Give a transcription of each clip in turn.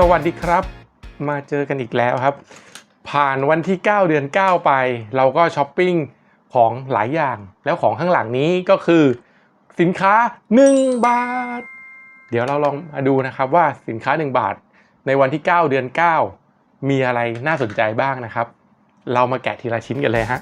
สวัสดีครับ มาเจอกันอีกแล้วครับ ผ่านวันที่ 9 เดือน 9 ไป เราก็ช้อปปิ้งของหลายอย่าง แล้วของข้างหลังนี้ก็คือ สินค้า 1 บาท เดี๋ยวเราลองมาดูนะครับว่าสินค้า 1 บาท ในวันที่ 9 เดือน 9 มีอะไรน่าสนใจบ้างนะครับ เรามาแกะทีละชิ้นกันเลยฮะ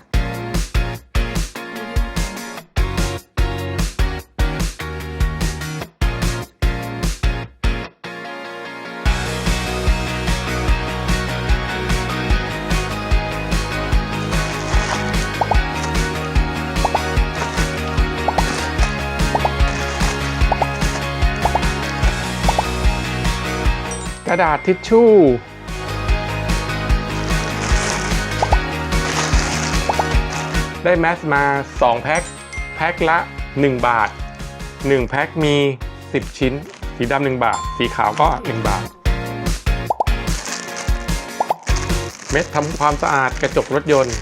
กระดาษทิชชู่ ได้แมสมา 2 แพ็ค แพ็คละ 1 บาท 1 แพ็คมี 10 ชิ้น สีดำ1บาท สีขาวก็ 1 บาท เม็ดทำความสะอาดกระจกรถยนต์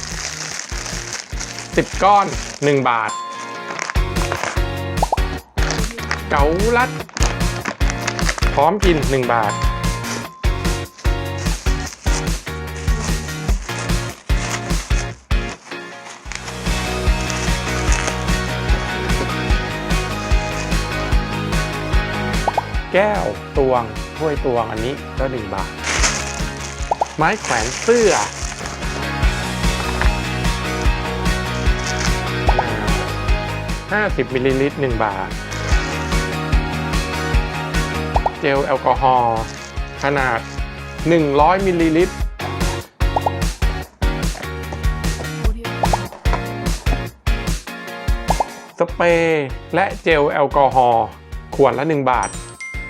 10 ก้อน 1 บาทเกาลัด พร้อมกิน 1 บาท แก้วตวงถ้วยตวงอันนี้ก็1บาท ไม้แขวนเสื้อ 50มิลลิลิตร1บาท เจลแอลกอฮอล์ขนาด 100มิลลิลิตรสเปรย์และเจลแอลกอฮอล์ขวดละ 1 บาท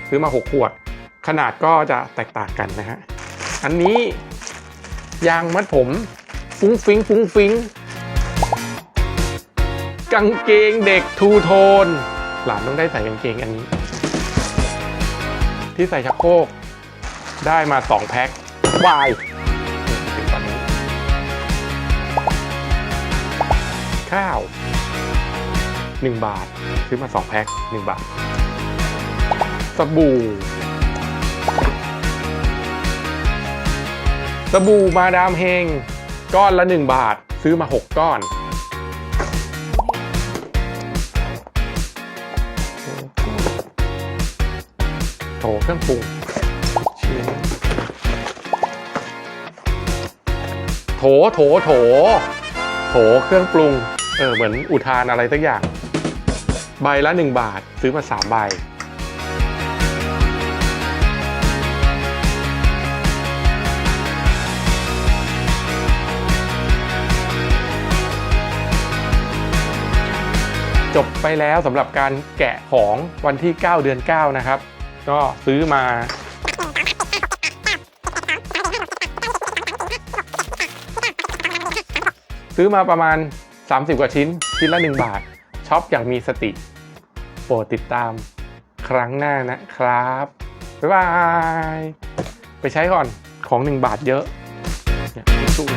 ซื้อมา 6 ขวด ขนาดก็จะแตกต่างกันนะฮะ อันนี้ยางมัดผม ฟุ้งฟิงฟุ้งฟิงกางเกงเด็กทูโทน หลานต้องได้ใส่กางเกงอันนี้ ที่ใส่ชักโครกได้มา 2 แพ็ควายถึงตอนนี้ข้าว 1 บาท ซื้อมา 2 แพ็ค 1 บาท สบู่ สบู่มาดามเฮง ก้อนละ 1 บาท ซื้อมา 6 ก้อน โถเครื่องปรุงชิ้นโถ โถ โถ โถ เครื่องปรุง เออ เหมือนอุทานอะไรสักอย่าง ใบละ 1 บาท ซื้อมา 3 ใบ จบไปแล้วสำหรับการแกะของวันที่ 9 เดือน 9 นะครับ ก็ซื้อมาซื้อมาประมาณ 30 กว่าชิ้น ชิ้นละ 1 บาทช็อปอย่างมีสติ โปรดติดตามครั้งหน้านะครับ บ๊ายบาย ไปใช้ก่อนของ 1 บาทเยอะเนี่ยทิชชู่